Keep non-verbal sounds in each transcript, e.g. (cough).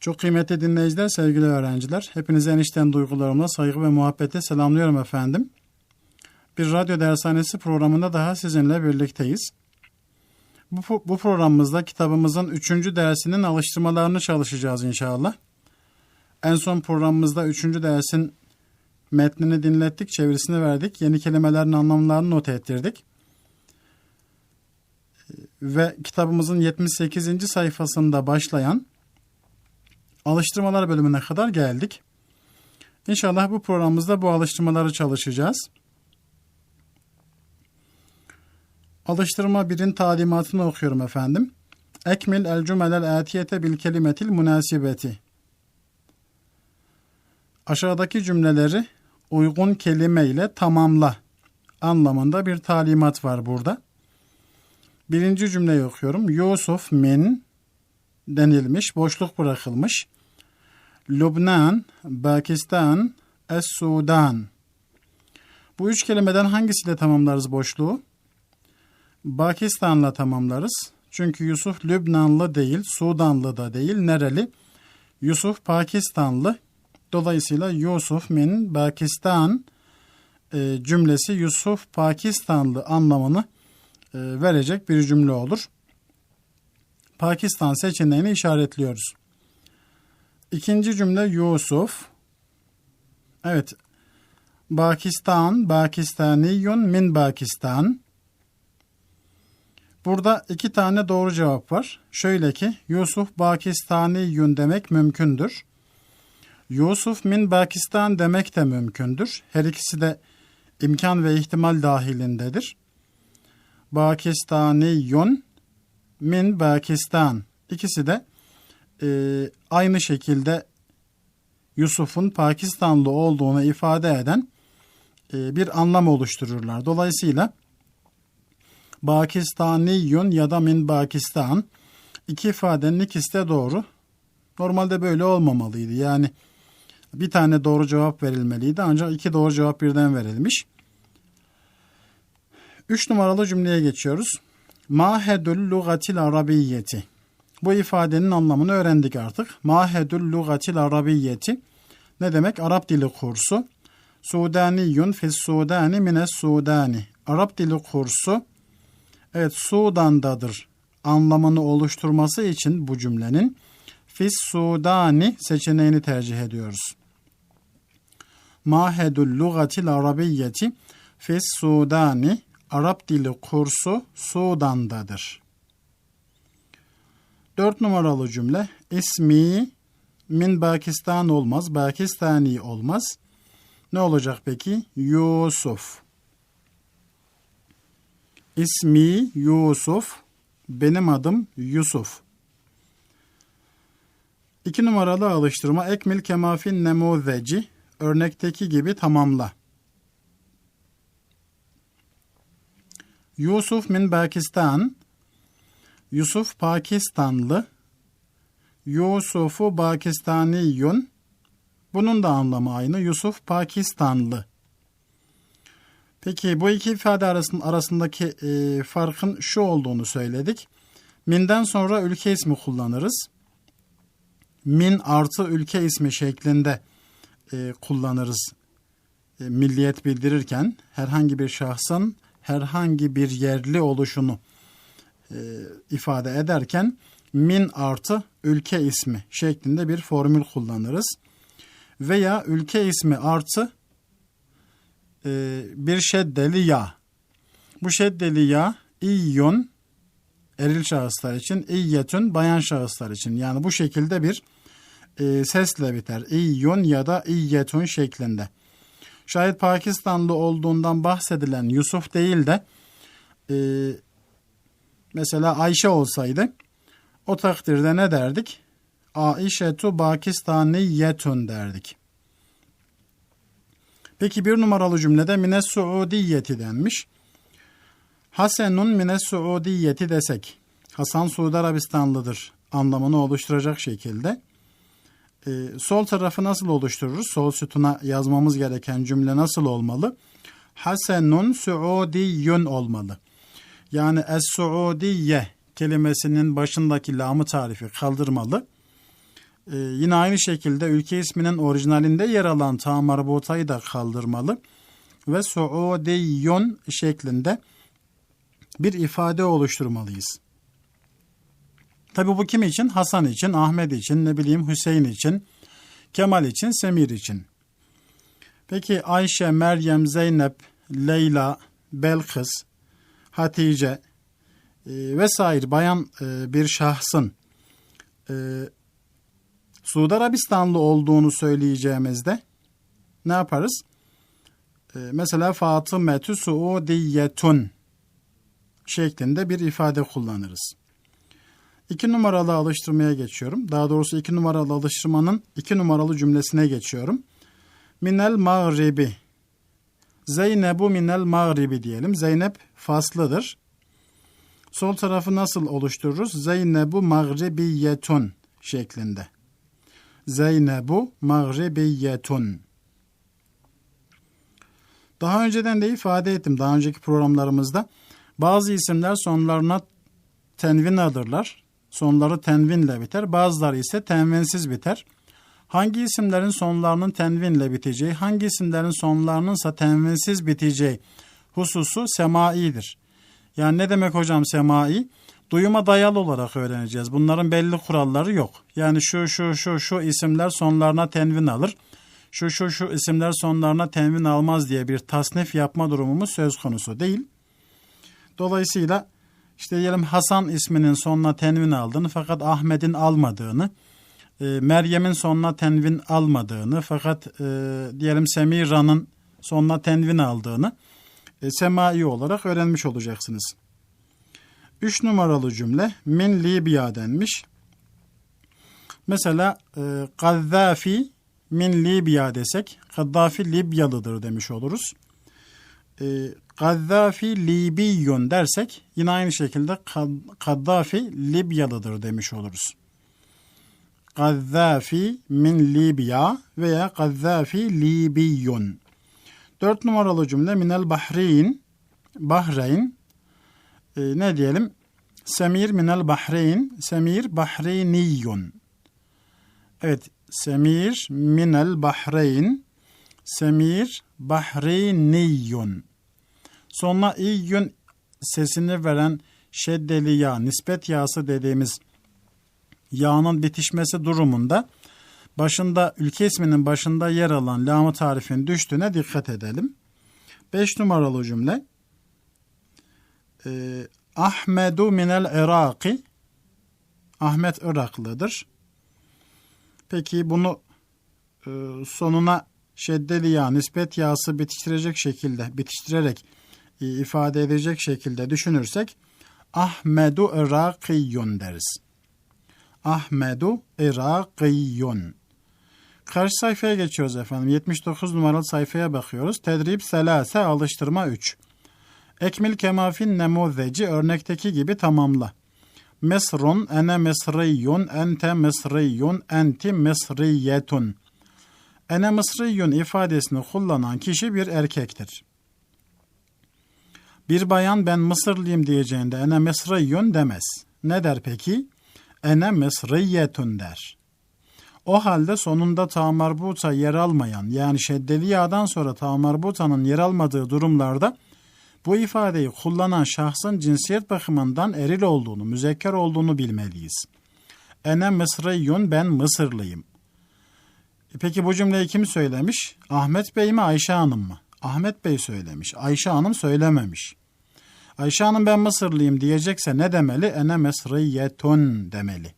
Çok kıymetli dinleyiciler, sevgili öğrenciler, hepinize enişten duygularımla saygı ve muhabbete selamlıyorum efendim. Bir radyo dershanesi programında daha sizinle birlikteyiz. Bu, bu programımızda kitabımızın üçüncü dersinin alıştırmalarını çalışacağız inşallah. En son programımızda üçüncü dersin metnini dinlettik, çevirisini verdik, yeni kelimelerin anlamlarını not ettirdik. Ve kitabımızın 78. sayfasında başlayan alıştırmalar bölümüne kadar geldik. İnşallah bu programımızda bu alıştırmaları çalışacağız. Alıştırma birin talimatını okuyorum efendim. Ekmil el cümelel atiyete bil kelimetil münasibeti. Aşağıdaki cümleleri uygun kelime ile tamamla anlamında bir talimat var burada. Birinci cümleyi okuyorum. Yusuf min denilmiş, boşluk bırakılmış. Lübnan, Pakistan, Es-Sudan. Bu üç kelimeden hangisiyle tamamlarız boşluğu? Pakistan'la tamamlarız. Çünkü Yusuf Lübnanlı değil, Sudanlı da değil. Nereli? Yusuf Pakistanlı. Dolayısıyla Yusuf min Pakistan e, cümlesi Yusuf Pakistanlı anlamını e, verecek bir cümle olur. Pakistan seçeneğini işaretliyoruz. İkinci cümle Yusuf. Evet. Pakistan, Pakistaniyun min Pakistan. Burada iki tane doğru cevap var. Şöyle ki Yusuf Pakistaniyun demek mümkündür. Yusuf min Pakistan demek de mümkündür. Her ikisi de imkan ve ihtimal dahilindedir. Pakistaniyun min Pakistan. İkisi de e, aynı şekilde Yusuf'un Pakistanlı olduğunu ifade eden e, bir anlam oluştururlar. Dolayısıyla Pakistaniyun ya da min Pakistan iki ifadenin ikisi doğru. Normalde böyle olmamalıydı. Yani bir tane doğru cevap verilmeliydi ancak iki doğru cevap birden verilmiş. Üç numaralı cümleye geçiyoruz. Mahedül lugatil arabiyyeti. Bu ifadenin anlamını öğrendik artık. Mahedül lugatil arabiyyeti ne demek? Arap dili kursu. Sudaniyun fis Sudani mines Sudani. Arap dili kursu evet Sudan'dadır anlamını oluşturması için bu cümlenin fis Sudani seçeneğini tercih ediyoruz. Mahedül lugatil arabiyyeti fis Sudani Arap dili kursu Sudan'dadır. Dört numaralı cümle ismi min Pakistan olmaz, Pakistani olmaz. Ne olacak peki? Yusuf. İsmi Yusuf. Benim adım Yusuf. İki numaralı alıştırma ekmil kemafin nemuzeci örnekteki gibi tamamla. Yusuf min Pakistan Yusuf Pakistanlı Yusufu Pakistaniyun bunun da anlamı aynı. Yusuf Pakistanlı. Peki bu iki ifade arasındaki e, farkın şu olduğunu söyledik. Min'den sonra ülke ismi kullanırız. Min artı ülke ismi şeklinde e, kullanırız. E, milliyet bildirirken herhangi bir şahsın herhangi bir yerli oluşunu e, ifade ederken min artı ülke ismi şeklinde bir formül kullanırız. Veya ülke ismi artı e, bir şeddeli ya. Bu şeddeli ya iyyun eril şahıslar için, iyyetün bayan şahıslar için. Yani bu şekilde bir e, sesle biter. İyyun ya da iyyetun şeklinde. Şayet Pakistanlı olduğundan bahsedilen Yusuf değil de e, mesela Ayşe olsaydı o takdirde ne derdik? Aişetu Pakistaniyetun derdik. Peki bir numaralı cümlede mines suudiyeti denmiş. Hasenun mines suudiyeti desek. Hasan Suudi Arabistanlıdır anlamını oluşturacak şekilde. Ee, sol tarafı nasıl oluştururuz? Sol sütuna yazmamız gereken cümle nasıl olmalı? Hasenun suudiyun olmalı. Yani es-suudiye kelimesinin başındaki lamı tarifi kaldırmalı. Ee, yine aynı şekilde ülke isminin orijinalinde yer alan ta marbutayı da kaldırmalı. Ve suudiyun şeklinde bir ifade oluşturmalıyız. Tabi bu kim için? Hasan için, Ahmet için, ne bileyim Hüseyin için, Kemal için, Semir için. Peki Ayşe, Meryem, Zeynep, Leyla, Belkıs, Hatice e, vesaire bayan e, bir şahsın e, Suudi Arabistanlı olduğunu söyleyeceğimizde ne yaparız? E, mesela Fatımetü Suudiyetun şeklinde bir ifade kullanırız. İki numaralı alıştırmaya geçiyorum. Daha doğrusu iki numaralı alıştırmanın iki numaralı cümlesine geçiyorum. Minel mağribi. Zeynebu minel mağribi diyelim. Zeynep faslıdır. Sol tarafı nasıl oluştururuz? Zeynebu mağribiyetun şeklinde. Zeynebu mağribiyetun. Daha önceden de ifade ettim daha önceki programlarımızda. Bazı isimler sonlarına tenvin alırlar. Sonları tenvinle biter. Bazıları ise tenvinsiz biter. Hangi isimlerin sonlarının tenvinle biteceği, hangi isimlerin sonlarının ise tenvinsiz biteceği hususu semaidir. Yani ne demek hocam semai? Duyuma dayalı olarak öğreneceğiz. Bunların belli kuralları yok. Yani şu şu şu şu isimler sonlarına tenvin alır. Şu şu şu isimler sonlarına tenvin almaz diye bir tasnif yapma durumumuz söz konusu değil. Dolayısıyla işte diyelim Hasan isminin sonuna tenvin aldığını fakat Ahmet'in almadığını, Meryem'in sonuna tenvin almadığını fakat e, diyelim Semira'nın sonuna tenvin aldığını e, semai olarak öğrenmiş olacaksınız. Üç numaralı cümle min Libya denmiş. Mesela e, Gaddafi min Libya desek Gaddafi Libyalıdır demiş oluruz. E, Gaddafi Libiyyun dersek yine aynı şekilde Gaddafi Libyalıdır demiş oluruz. Gaddafi min Libya veya Gaddafi Libiyyun. Dört numaralı cümle minel Bahreyn, Bahreyn e, ne diyelim? Semir minel Bahreyn, Semir Bahreyniyun. Evet, Semir minel Bahreyn, Semir Bahreyniyun. Sonuna iyyün sesini veren şeddeli yağ, nispet yağsı dediğimiz yağının bitişmesi durumunda başında ülke isminin başında yer alan lamı tarifin düştüğüne dikkat edelim. 5 numaralı cümle e, Ahmedu minel Iraki Ahmet Iraklıdır. Peki bunu e, sonuna şeddeli yağ, nispet yağsı bitiştirecek şekilde, bitiştirerek e, ifade edecek şekilde düşünürsek Ahmedu Irakiyun deriz. Ahmedu Irakiyun. Karşı sayfaya geçiyoruz efendim. 79 numaralı sayfaya bakıyoruz. Tedrib selase alıştırma 3. Ekmil kemafin nemuzeci örnekteki gibi tamamla. Mesrun, ene mesriyun, ente mesriyun, enti mesriyetun. Ene mesriyun ifadesini kullanan kişi bir erkektir. Bir bayan ben Mısırlıyım diyeceğinde ene mesriyun demez. Ne der peki? Ene mesriyetun der. O halde sonunda tamarbuta yer almayan yani şeddeli yağdan sonra tamarbutanın yer almadığı durumlarda bu ifadeyi kullanan şahsın cinsiyet bakımından eril olduğunu, müzekker olduğunu bilmeliyiz. Ene Mısriyun ben Mısırlıyım. E peki bu cümleyi kim söylemiş? Ahmet Bey mi Ayşe Hanım mı? Ahmet Bey söylemiş. Ayşe Hanım söylememiş. Ayşe Hanım ben Mısırlıyım diyecekse ne demeli? Ene Mesriyetun demeli.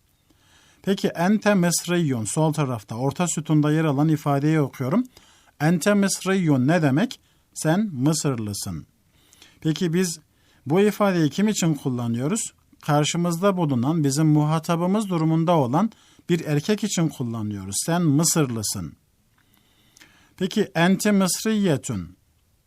Peki ente Mesriyun sol tarafta orta sütunda yer alan ifadeyi okuyorum. Ente Mesriyun ne demek? Sen Mısırlısın. Peki biz bu ifadeyi kim için kullanıyoruz? Karşımızda bulunan bizim muhatabımız durumunda olan bir erkek için kullanıyoruz. Sen Mısırlısın. Peki ente mısriyetun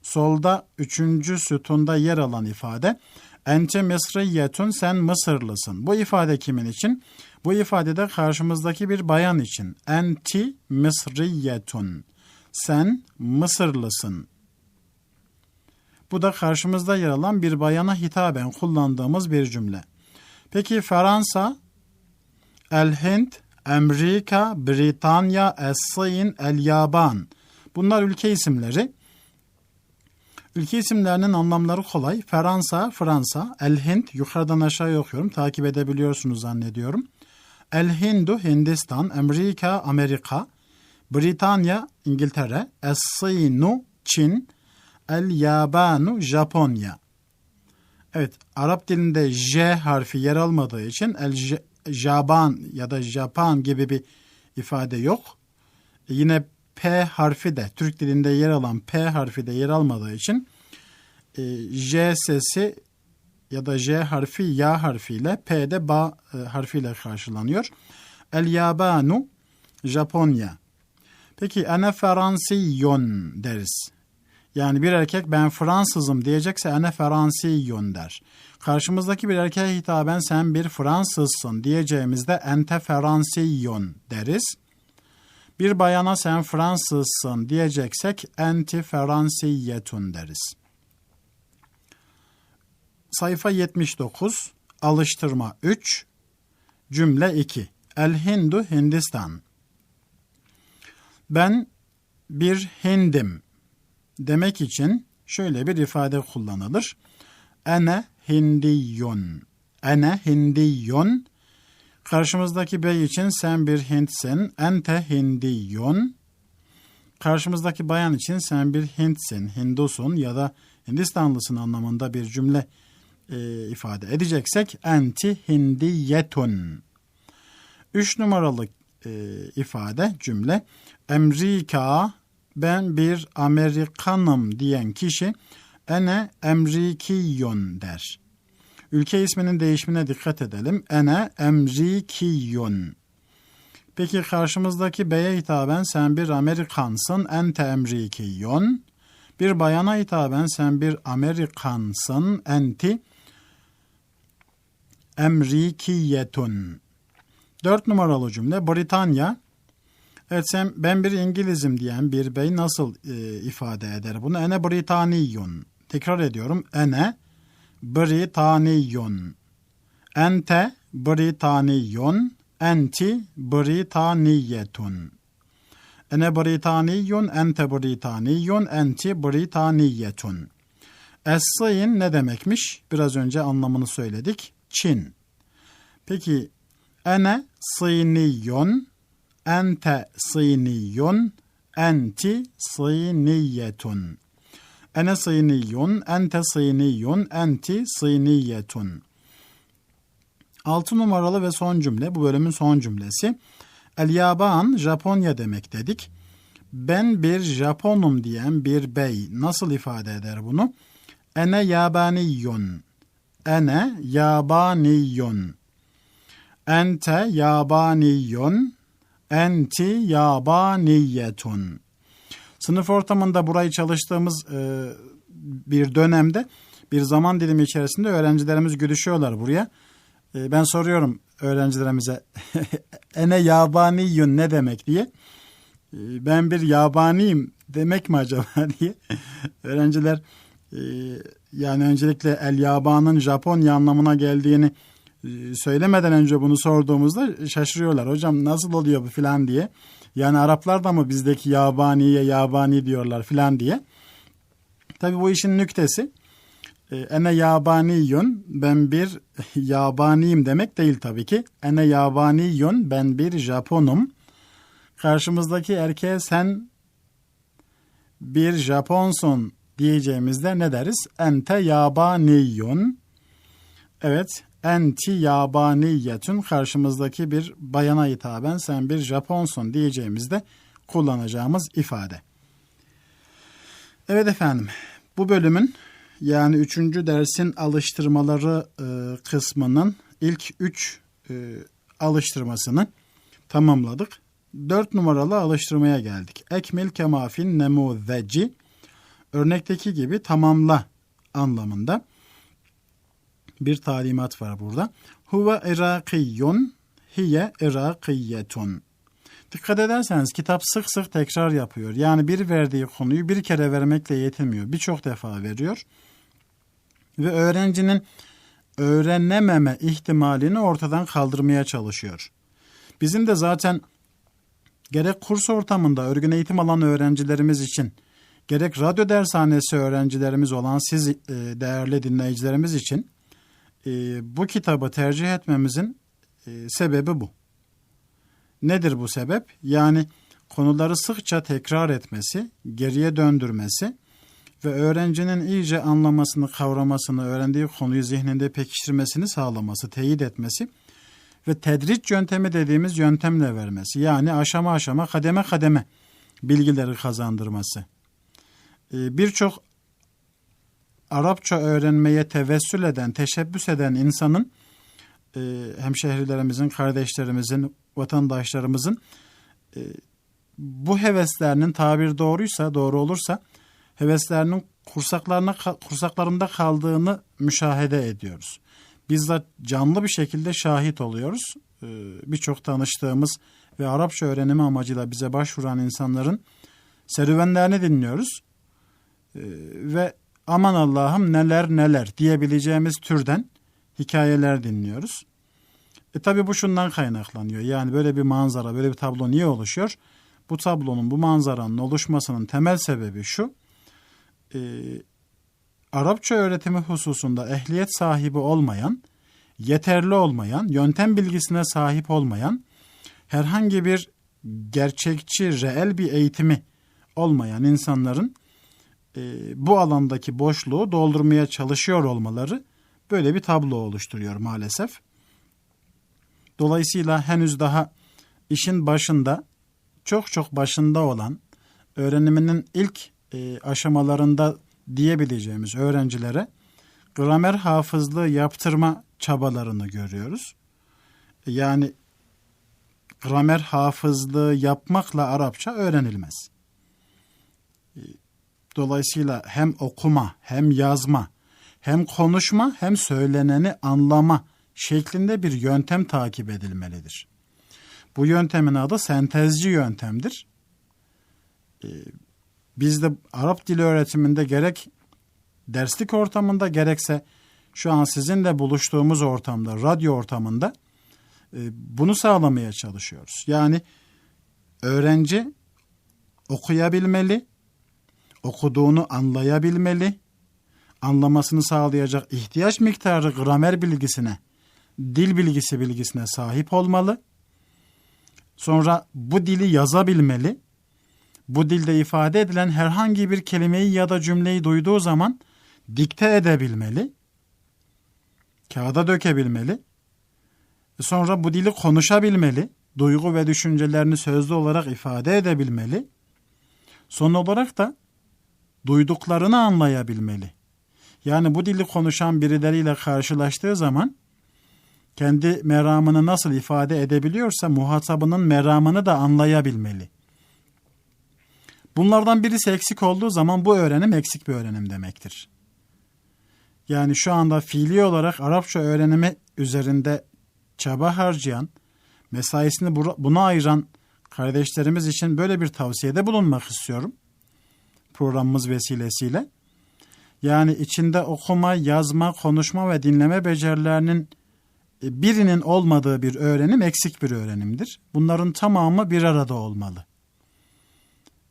solda üçüncü sütunda yer alan ifade ente mısriyetun sen Mısırlısın. Bu ifade kimin için? Bu ifadede karşımızdaki bir bayan için. Enti mısriyetun sen Mısırlısın. Bu da karşımızda yer alan bir bayana hitaben kullandığımız bir cümle. Peki Fransa, El-Hind, Amerika, Britanya, Es-Sin, El-Yaban. Bunlar ülke isimleri. Ülke isimlerinin anlamları kolay. Fransa, Fransa, El-Hind, yukarıdan aşağıya okuyorum. Takip edebiliyorsunuz zannediyorum. El-Hindu, Hindistan, Amerika, Amerika, Britanya, İngiltere, Es-Sinu, Çin, El-Yabanu, Japonya. Evet, Arap dilinde J harfi yer almadığı için El Jaban ya da Japan gibi bir ifade yok. E yine P harfi de Türk dilinde yer alan P harfi de yer almadığı için e, J sesi ya da J harfi ya harfiyle P de ba e, harfiyle karşılanıyor. El Yabanu Japonya. Peki ene Fransiyyon deriz. Yani bir erkek ben Fransızım diyecekse ene Fransiyyon der. Karşımızdaki bir erkeğe hitaben sen bir Fransızsın diyeceğimizde ente Fransiyyon deriz. Bir bayana sen Fransızsın diyeceksek enti Fransiyetun deriz. Sayfa 79, alıştırma 3, cümle 2. El Hindu Hindistan. Ben bir Hindim demek için şöyle bir ifade kullanılır. Ene Hindiyun. Ene Hindiyun. Karşımızdaki bey için sen bir Hintsin. Ente Hindiyun. Karşımızdaki bayan için sen bir Hintsin, Hindusun ya da Hindistanlısın anlamında bir cümle e, ifade edeceksek enti hindiyetun. Üç numaralı e, ifade cümle Amerika ben bir Amerikanım diyen kişi ene emrikiyun der. Ülke isminin değişimine dikkat edelim. Ene emrikiyun. Peki karşımızdaki beye hitaben sen bir Amerikansın. Ente emrikiyun. Bir bayana hitaben sen bir Amerikansın. Enti emrikiyetun. Dört numaralı cümle Britanya. Evet sen ben bir İngilizim diyen bir bey nasıl e, ifade eder bunu? Ene Britaniyun. Tekrar ediyorum. Ene Britaniyun. Ente Britaniyun. Enti Britaniyetun. Ene Britaniyun, ente Britaniyun, enti Britaniyetun. Es-Sin ne demekmiş? Biraz önce anlamını söyledik. Çin. Peki ene Siniyun, ente Siniyun, enti Siniyetun. Ene Siniyun, ente Siniyun, enti Siniyetun. Altı numaralı ve son cümle, bu bölümün son cümlesi. El Yaban, Japonya demek dedik. Ben bir Japonum diyen bir bey nasıl ifade eder bunu? Ene yabaniyun. Ene yabaniyun. Ente yabaniyun. Enti yabaniyetun. Sınıf ortamında burayı çalıştığımız e, bir dönemde bir zaman dilimi içerisinde öğrencilerimiz gülüşüyorlar buraya. E, ben soruyorum öğrencilerimize (laughs) ene yabaniyun ne demek diye. E, ben bir yabaniyim demek mi acaba (laughs) diye. Öğrenciler e, yani öncelikle el yabanın Japonya anlamına geldiğini e, söylemeden önce bunu sorduğumuzda şaşırıyorlar. Hocam nasıl oluyor bu filan diye. Yani Araplar da mı bizdeki yabaniye yabani diyorlar filan diye. Tabi bu işin nüktesi e, ene yabaniyun ben bir (laughs) yabaniyim demek değil tabii ki. Ene yabaniyun ben bir Japonum. Karşımızdaki erkeğe sen bir Japonsun diyeceğimizde ne deriz? Ente yabaniyun. Evet, enti yabaniyetun karşımızdaki bir bayana hitaben sen bir Japonsun diyeceğimizde kullanacağımız ifade. Evet efendim, bu bölümün yani üçüncü dersin alıştırmaları e, kısmının ilk üç e, alıştırmasını tamamladık. dört numaralı alıştırmaya geldik. Ekmil kemafin nemuzeci örnekteki gibi tamamla anlamında bir talimat var burada. Huve irakiyyun hiye irakiyetun. Dikkat ederseniz kitap sık sık tekrar yapıyor. Yani bir verdiği konuyu bir kere vermekle yetinmiyor. Birçok defa veriyor. Ve öğrencinin öğrenememe ihtimalini ortadan kaldırmaya çalışıyor. Bizim de zaten gerek kurs ortamında örgün eğitim alan öğrencilerimiz için gerek radyo dershanesi öğrencilerimiz olan siz e, değerli dinleyicilerimiz için e, bu kitabı tercih etmemizin e, sebebi bu. Nedir bu sebep? Yani konuları sıkça tekrar etmesi, geriye döndürmesi ve öğrencinin iyice anlamasını, kavramasını, öğrendiği konuyu zihninde pekiştirmesini sağlaması, teyit etmesi ve tedriç yöntemi dediğimiz yöntemle vermesi. Yani aşama aşama, kademe kademe bilgileri kazandırması. Ee, birçok Arapça öğrenmeye tevessül eden, teşebbüs eden insanın e, hemşehrilerimizin, kardeşlerimizin, vatandaşlarımızın e, bu heveslerinin tabir doğruysa, doğru olursa heveslerinin kursaklarına kursaklarında kaldığını müşahede ediyoruz. Bizzat canlı bir şekilde şahit oluyoruz. Ee, birçok tanıştığımız ve Arapça öğrenimi amacıyla bize başvuran insanların serüvenlerini dinliyoruz. Ee, ve aman Allah'ım neler neler diyebileceğimiz türden hikayeler dinliyoruz. E tabi bu şundan kaynaklanıyor. Yani böyle bir manzara, böyle bir tablo niye oluşuyor? Bu tablonun, bu manzaranın oluşmasının temel sebebi şu e, Arapça öğretimi hususunda ehliyet sahibi olmayan, yeterli olmayan, yöntem bilgisine sahip olmayan, herhangi bir gerçekçi, reel bir eğitimi olmayan insanların e, bu alandaki boşluğu doldurmaya çalışıyor olmaları böyle bir tablo oluşturuyor maalesef. Dolayısıyla henüz daha işin başında, çok çok başında olan, öğreniminin ilk e, aşamalarında diyebileceğimiz öğrencilere gramer hafızlığı yaptırma çabalarını görüyoruz. Yani gramer hafızlığı yapmakla Arapça öğrenilmez. Dolayısıyla hem okuma, hem yazma, hem konuşma, hem söyleneni anlama şeklinde bir yöntem takip edilmelidir. Bu yöntemin adı sentezci yöntemdir. E, biz de Arap dili öğretiminde gerek derslik ortamında gerekse şu an sizinle buluştuğumuz ortamda, radyo ortamında e, bunu sağlamaya çalışıyoruz. Yani öğrenci okuyabilmeli, okuduğunu anlayabilmeli, anlamasını sağlayacak ihtiyaç miktarı gramer bilgisine, dil bilgisi bilgisine sahip olmalı. Sonra bu dili yazabilmeli. Bu dilde ifade edilen herhangi bir kelimeyi ya da cümleyi duyduğu zaman dikte edebilmeli, kağıda dökebilmeli, sonra bu dili konuşabilmeli, duygu ve düşüncelerini sözlü olarak ifade edebilmeli, son olarak da duyduklarını anlayabilmeli. Yani bu dili konuşan birileriyle karşılaştığı zaman kendi meramını nasıl ifade edebiliyorsa muhatabının meramını da anlayabilmeli. Bunlardan birisi eksik olduğu zaman bu öğrenim eksik bir öğrenim demektir. Yani şu anda fiili olarak Arapça öğrenimi üzerinde çaba harcayan, mesaisini buna ayıran kardeşlerimiz için böyle bir tavsiyede bulunmak istiyorum. Programımız vesilesiyle. Yani içinde okuma, yazma, konuşma ve dinleme becerilerinin e, birinin olmadığı bir öğrenim eksik bir öğrenimdir. Bunların tamamı bir arada olmalı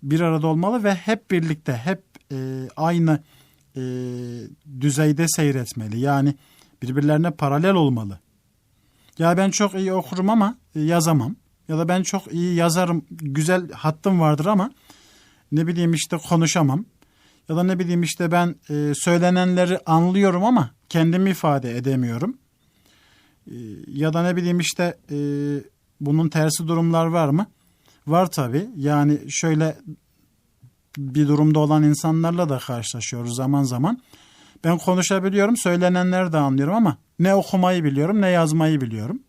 bir arada olmalı ve hep birlikte, hep e, aynı e, düzeyde seyretmeli. Yani birbirlerine paralel olmalı. Ya ben çok iyi okurum ama e, yazamam. Ya da ben çok iyi yazarım, güzel hattım vardır ama ne bileyim işte konuşamam. Ya da ne bileyim işte ben e, söylenenleri anlıyorum ama kendimi ifade edemiyorum. E, ya da ne bileyim işte e, bunun tersi durumlar var mı? Var tabii. Yani şöyle bir durumda olan insanlarla da karşılaşıyoruz zaman zaman. Ben konuşabiliyorum, söylenenleri de anlıyorum ama ne okumayı biliyorum ne yazmayı biliyorum.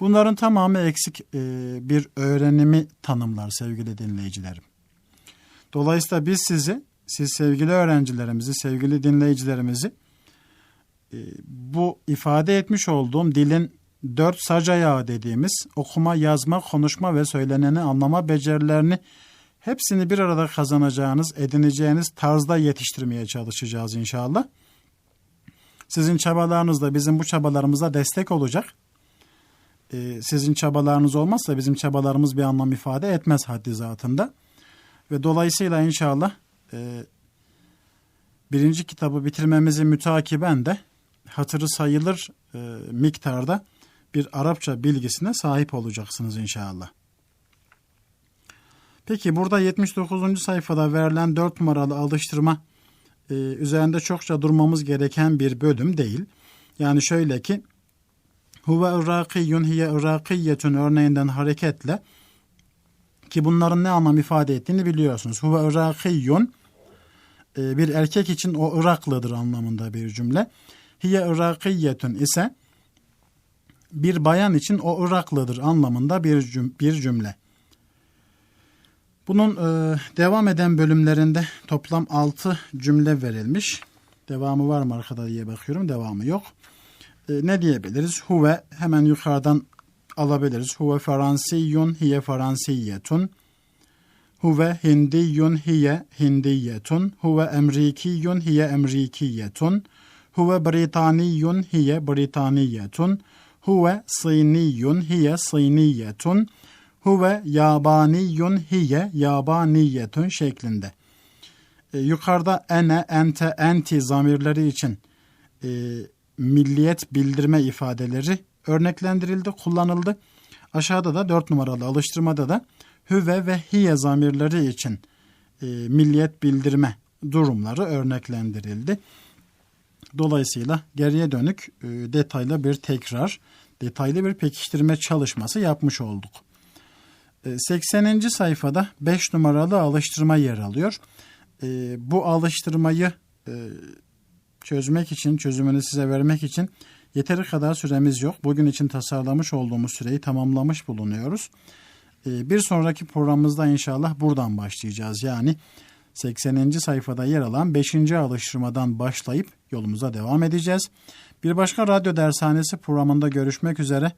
Bunların tamamı eksik e, bir öğrenimi tanımlar sevgili dinleyicilerim. Dolayısıyla biz sizi, siz sevgili öğrencilerimizi, sevgili dinleyicilerimizi e, bu ifade etmiş olduğum dilin dört sac ayağı dediğimiz okuma, yazma, konuşma ve söyleneni anlama becerilerini hepsini bir arada kazanacağınız, edineceğiniz tarzda yetiştirmeye çalışacağız inşallah. Sizin çabalarınız da bizim bu çabalarımıza destek olacak. Ee, sizin çabalarınız olmazsa bizim çabalarımız bir anlam ifade etmez haddi zatında. Ve dolayısıyla inşallah e, birinci kitabı bitirmemizi mütakiben de hatırı sayılır e, miktarda bir Arapça bilgisine sahip olacaksınız inşallah. Peki burada 79. sayfada verilen 4 numaralı alıştırma e, üzerinde çokça durmamız gereken bir bölüm değil. Yani şöyle ki Huve Irakiyyun hiye Irakiyyetun örneğinden hareketle ki bunların ne anlam ifade ettiğini biliyorsunuz. Huve Irakiyyun e, bir erkek için o Iraklıdır anlamında bir cümle. Hiye Irakiyyetun ise bir bayan için o Iraklıdır anlamında bir, cüm bir cümle. Bunun e, devam eden bölümlerinde toplam 6 cümle verilmiş. Devamı var mı arkada diye bakıyorum. Devamı yok. E, ne diyebiliriz? Huve hemen yukarıdan alabiliriz. Huve Fransiyun hiye Fransiyetun. Huve Hindiyun hiye Hindiyetun. Huve Emrikiyun hiye Emrikiyetun. Huve Britaniyun hiye Britaniyetun. Huve Siniyun hiye Siniyetun huve yabaniyun hiye yabaniyetun şeklinde. E, yukarıda ene, ente, enti zamirleri için e, milliyet bildirme ifadeleri örneklendirildi, kullanıldı. Aşağıda da dört numaralı alıştırmada da hüve ve hiye zamirleri için e, milliyet bildirme durumları örneklendirildi. Dolayısıyla geriye dönük e, detaylı bir tekrar, detaylı bir pekiştirme çalışması yapmış olduk. 80. sayfada 5 numaralı alıştırma yer alıyor. E, bu alıştırmayı e, çözmek için, çözümünü size vermek için yeteri kadar süremiz yok. Bugün için tasarlamış olduğumuz süreyi tamamlamış bulunuyoruz. E, bir sonraki programımızda inşallah buradan başlayacağız. Yani 80. sayfada yer alan 5. alıştırmadan başlayıp yolumuza devam edeceğiz. Bir başka radyo dershanesi programında görüşmek üzere.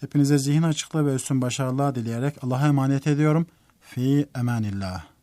Hepinize zihin açıklığı ve üstün başarılar dileyerek Allah'a emanet ediyorum. Fi emanillah.